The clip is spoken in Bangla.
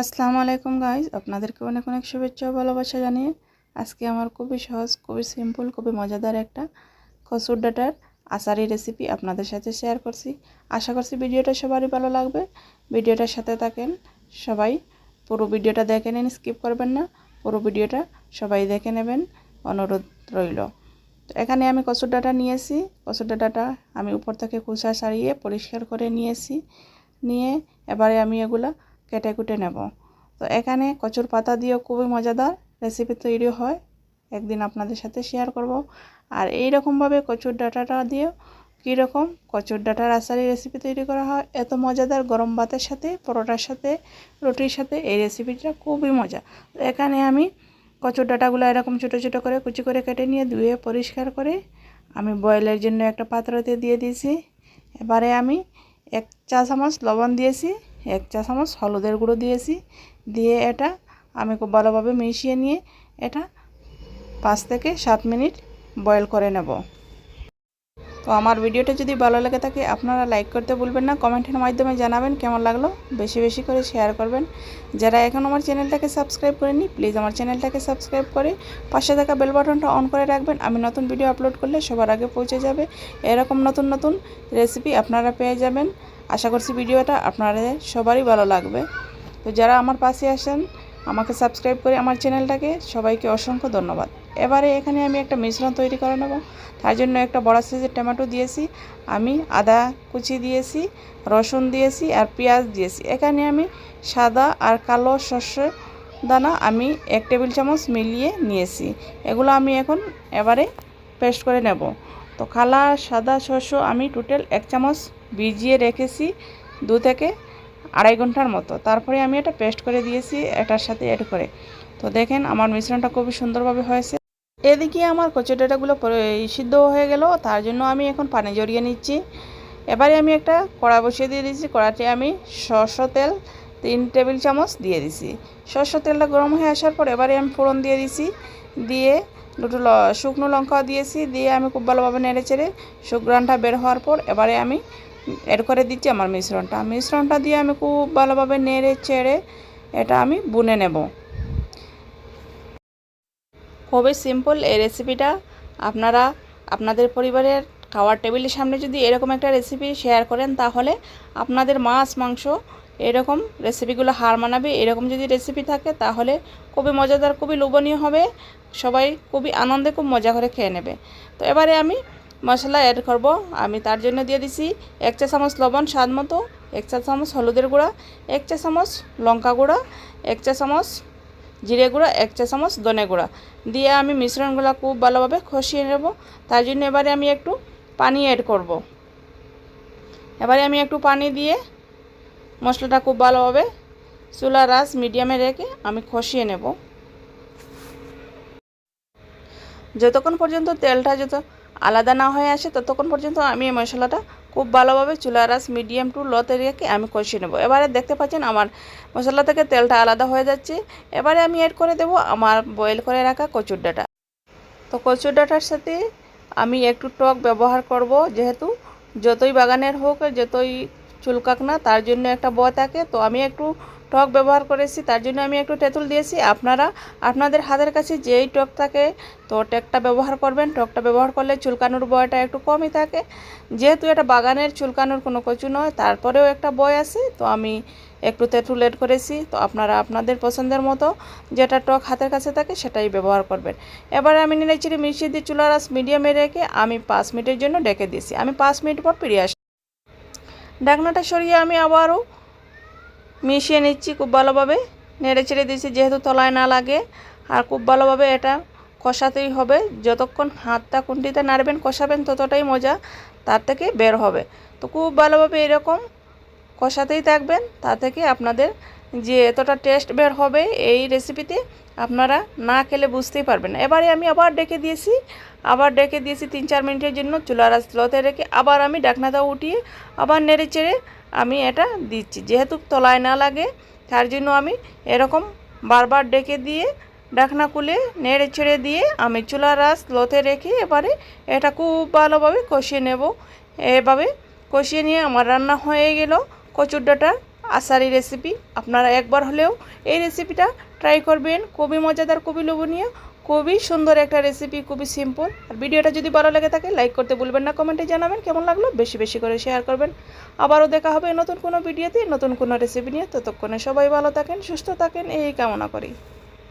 আসসালামু আলাইকুম গাইজ আপনাদেরকে অনেক অনেক শুভেচ্ছা ভালোবাসা জানিয়ে আজকে আমার খুবই সহজ, খুবই সিম্পল খুবই মজাদার একটা কসুর ডাটার আচারি রেসিপি আপনাদের সাথে শেয়ার করছি। আশা করছি ভিডিওটা সবারই ভালো লাগবে। ভিডিওটার সাথে থাকেন সবাই। পুরো ভিডিওটা দেখে নিন স্কিপ করবেন না। পুরো ভিডিওটা সবাই দেখে নেবেন। অনুরোধ রইল। তো এখানে আমি কসুর ডাটা নিয়েছি। কসুর ডাটাটা আমি উপর থেকে কুচা সারিয়ে পরিষ্কার করে নিয়েছি। নিয়ে এবারে আমি এগুলা কেটে কুটে নেব। তো এখানে কচুর পাতা দিয়েও খুবই মজাদার রেসিপি তৈরি হয়। একদিন আপনাদের সাথে শেয়ার করব। আর এই রকমভাবে কচুর ডাটাটা দিয়েও কীরকম কচুর ডাটার আচারি রেসিপি তৈরি করা হয়, এত মজাদার গরম ভাতের সাথে, পরোটার সাথে, রুটির সাথে এই রেসিপিটা খুবই মজা। তো এখানে আমি কচুর ডাটাগুলো এরকম ছোটো ছোটো করে কুচি করে কেটে নিয়ে ধুয়ে পরিষ্কার করে আমি বয়েলের জন্য একটা পাত্রতে দিয়ে দিয়েছি। এবারে আমি এক চা চামচ লবণ দিয়েছি। এক চা চামচ হলুদের গুঁড়ো দিয়েছি। দিয়ে এটা আমি খুব ভালোভাবে মিশিয়ে নিয়ে এটা পাঁচ থেকে সাত মিনিট বয়েল করে নেব। তো আমার ভিডিওটা যদি ভালো লেগে থাকে, আপনারা লাইক করতে ভুলবেন না, কমেন্টের মাধ্যমে জানাবেন কেমন লাগল, বেশি বেশি করে শেয়ার করবেন। যারা এখন আমার চ্যানেলটাকে সাবস্ক্রাইব করেনি প্লিজ আমার চ্যানেলটাকে সাবস্ক্রাইব করে পাশে থাকা বেল বাটনটা অন করে রাখবেন। আমি নতুন ভিডিও আপলোড করলে সবার আগে পৌঁছে যাবে। এরকম নতুন নতুন রেসিপি আপনারা পেয়ে যাবেন। আশা করছি ভিডিওটা আপনাদের সবারই ভালো লাগবে। তো যারা আমার পাশে আসেন আমাকে সাবস্ক্রাইব করে আমার চ্যানেলটাকে সবাইকে অসংখ্য ধন্যবাদ। এবারে এখানে আমি একটা মিশ্রণ তৈরি করে নেব। তার জন্য একটা বড় সাইজের টমেটো দিয়েছি, আমি আদা কুচি দিয়েছি, রসুন দিয়েছি আর পেঁয়াজ দিয়েছি। এখানে আমি সাদা আর কালো শস্য দানা আমি এক টেবিল চামচ মিলিয়ে নিয়েছি। এগুলো আমি এখন এবারে পেস্ট করে নেব। তো কালা সাদা শস্য আমি টোটাল এক চামচ ভিজিয়ে রেখেছি দু থেকে আড়াই ঘণ্টার মতো। তারপরে আমি এটা পেস্ট করে দিয়েছি, এটার সাথে অ্যাড করে। তো দেখেন আমার মিশ্রণটা খুবই সুন্দরভাবে হয়েছে। এদিকে আমার কচুটাটাগুলো সিদ্ধ হয়ে গেল, তার জন্য আমি এখন পানি জড়িয়ে নিচ্ছি। এবারে আমি একটা কড়া বসিয়ে দিয়ে দিচ্ছি কড়াতে আমি সরষ তেল তিন টেবিল চামচ দিয়ে দিছি সরষ তেলটা গরম হয়ে আসার পর এবারে আমি ফোড়ন দিয়ে দিছি দিয়ে দুটো শুকনো লঙ্কা দিয়েছি, দিয়ে আমি খুব ভালোভাবে নেড়ে চেড়ে শুকরানটা বের হওয়ার পর এবারে আমি এড করে দিচ্ছি আমার মিশ্রণটা। মিশ্রণটা দিয়ে আমি খুব ভালোভাবে নেড়ে চেড়ে এটা আমি বুনে নেব। খুবই সিম্পল এই রেসিপিটা। আপনারা, আপনাদের পরিবারের খাওয়ার টেবিলের সামনে যদি এরকম একটা রেসিপি শেয়ার করেন, তাহলে আপনাদের মাছ, মাংস এরকম রেসিপিগুলো হার মানাবে, এরকম যদি রেসিপি থাকে তাহলে খুবই মজাদার, খুবই লোভনীয় হবে। সবাই খুবই আনন্দে খুব মজা করে খেয়ে নেবে। তো এবারে আমি মশলা অ্যাড করব। আমি তার জন্য দিয়ে দিছি এক চা চামচ লবণ স্বাদ মতো, এক চা চামচ হলুদের গুঁড়া, এক চা চামচ লঙ্কা গুঁড়া, এক চা চামচ জিরে গুঁড়া, এক চা চামচ ধনে গুঁড়া। দিয়ে আমি মিশ্রণগুলো খুব ভালোভাবে খসিয়ে নেব। তার জন্য এবারে আমি একটু পানি অ্যাড করব। এবারে আমি একটু পানি দিয়ে মশলাটা খুব ভালোভাবে চুলা রাস মিডিয়ামে রেখে আমি খসিয়ে নেব। যতক্ষণ পর্যন্ত তেলটা যত আলাদা না হয়ে আসে, ততক্ষণ পর্যন্ত আমি এই মশলাটা খুব ভালোভাবে চুলা রাস মিডিয়াম টু লোতে রেখে আমি কষিয়ে নেব। এবারে দেখতে পাচ্ছেন আমার মশলা থেকে তেলটা আলাদা হয়ে যাচ্ছে। এবারে আমি এড করে দেব আমার বয়েল করে রাখা কচুর ডাটা। তো কচুর ডাটার সাথে আমি একটু টক ব্যবহার করব, যেহেতু যতই বাগানের হোক যতই চুলকাক না, তার জন্য একটা ব থাকে। তো আমি একটু টক ব্যবহার করেছি, তার জন্য আমি একটু তেঁতুল দিয়েছি। আপনারা, আপনাদের হাতের কাছে যেই টক থাকে, তো টকটা ব্যবহার করবেন। টকটা ব্যবহার করলে চুলকানোর বয়টা একটু কমই থাকে। যেহেতু এটা বাগানের, চুলকানোর কোনো কচু নয়, তারপরেও একটা বয় আছে, তো আমি একটু তেঁতুল এড করেছি। তো আপনারা আপনাদের পছন্দের মতো যেটা টক হাতের কাছে থাকে, সেটাই ব্যবহার করবেন। এবারে আমি নেড়েচিড়ে মিশিয়ে দিয়ে চুলার আস মিডিয়ামে রেখে আমি পাঁচ মিনিটের জন্য ডেকে দিয়েছি। আমি পাঁচ মিনিট পর ফিরে আসি ঢাকনাটা সরিয়ে আমি আবারও মিশিয়ে নিচ্ছি খুব ভালোভাবে। নেড়ে ছেড়ে দিচ্ছি যেহেতু তলায় না লাগে। আর খুব ভালোভাবে এটা কষাতেই হবে। যতক্ষণ হাতটা কুন্ডিতে নাড়বেন, কষাবেন, ততটাই মজা তার থেকে বের হবে। তো খুব ভালোভাবে এরকম কষাতেই থাকবেন তা থেকে আপনাদের যে এতটা টেস্ট বের হবে এই রেসিপিতে আপনারা না খেলে বুঝতেই পারবেন এবারে আমি আবার ডেকে দিয়েছি, আবার ডেকে দিয়েছি তিন চার মিনিটের জন্য চুলার স্লোতে রেখে আবার আমি ডাকনাটা উঠিয়ে আবার নেড়ে চেড়ে আমি এটা দিচ্ছি। যেহেতু তলায় না লাগে, তার জন্য আমি এরকম বারবার ডেকে দিয়ে ডাকনা খুলে নেড়ে ছেড়ে দিয়ে আমি চুলার রাস লোতে রেখে এবারে এটা খুব ভালোভাবে কষিয়ে নেব। এভাবে কষিয়ে নিয়ে আমার রান্না হয়ে গেল। কচুর ডাটার এই রেসিপি আপনারা একবার হলেও এই রেসিপিটা ট্রাই করবেন। কবি মজাদার কবি লোভনীয়, খুবই সুন্দর একটা রেসিপি খুবই সিম্পল আর ভিডিওটা যদি ভালো লাগে থাকে লাইক করতে ভুলবেন না কমেন্টে জানাবেন কেমন লাগল, বেশি বেশি করে শেয়ার করবেন। আবারও দেখা হবে নতুন কোনো ভিডিওতে নতুন কোনো রেসিপি নিয়ে। ততক্ষণে সবাই ভালো থাকেন, সুস্থ থাকেন, এই কামনা করি।